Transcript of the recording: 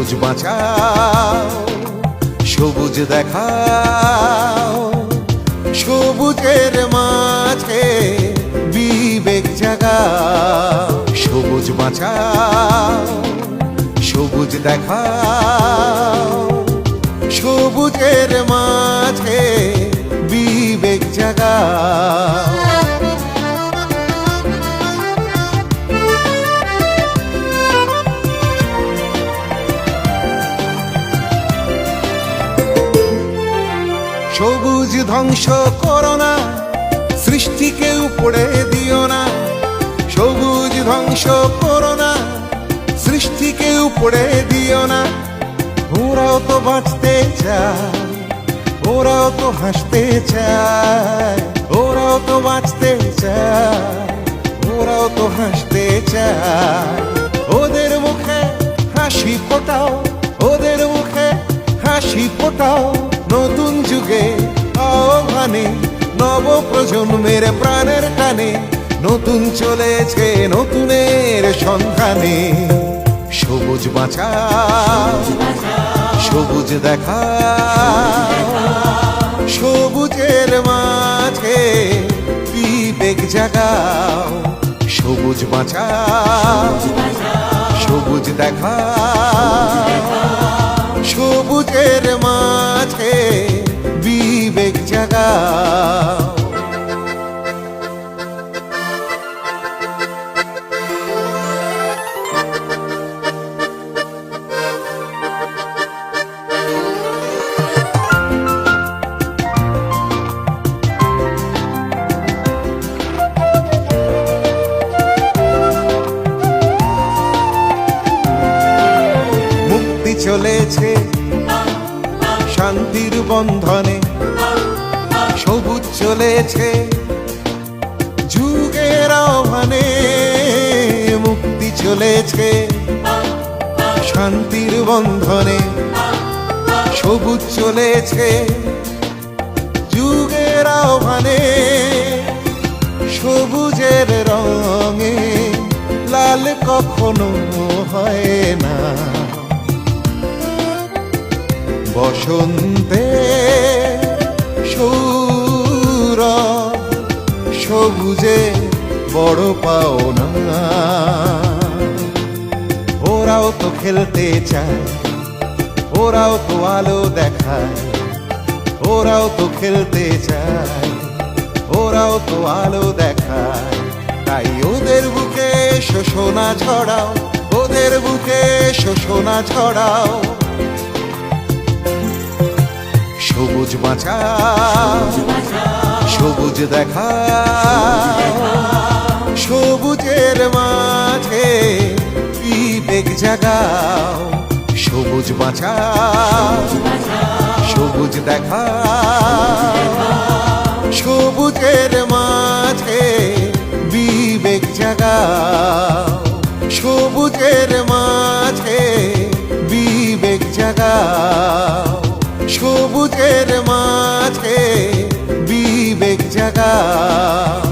সবুজ বাঁচাও সবুজ দেখাও সবুজের মাঝে বিবেক জাগা সবুজ বাঁচাও সবুজ দেখাও সবুজের মাঝে সবুজ ধ্বংস করো না সৃষ্টিকে উপড়ে দিও না। সবুজ ধ্বংস করো না সৃষ্টিকে উপড়ে দিও না। ওরাও তো বাঁচতে চায়, ওরাও তো হাসতে চায়, ওরাও তো বাঁচতে চায়, ওরাও তো হাসতে চায়। ওদের মুখে হাসি ফোটাও, ওদের মুখে হাসি ফোটাও। নতুন যুগে আহ্বানে নব প্রজন্মের প্রাণের টানে, নতুন চলেছে নতুনের সন্ধানে। সবুজ বাঁচা, সবুজ দেখা, সবুজের মাঝে বিবেক জাগাও? সবুজ বাঁচা, সবুজ দেখা মুক্তি চলেছে শান্তির বন্ধনে। চলেছে। যুগের আহ্বানে মুক্তি চলেছে। শান্তির বন্ধনে সবুজ চলেছে। যুগের আহ্বানে সবুজের রঙে লাল কখনো হয় না। বসন্তে সবুজে বড় পাও না। ওরাও তো খেলতে চায়, ওরাও তো আলো দেখায়, ওরাও তো খেলতে চায়, ওরাও তো আলো দেখায়। তাই ওদের বুকে শোষণা ছড়াও, ওদের বুকে শোষণা ছড়াও। সবুজ বাঁচা সবুজ দেখা, সবুজের মাঝে কি বিবেক জাগাও? সবুজ বাঁচা সবুজ দেখা, সবুজের মাঝে বিবেক জাগাও? সবুজের মাঝে বিবেক জাগাও? সবুজের মাঝে বিবেক জাগাও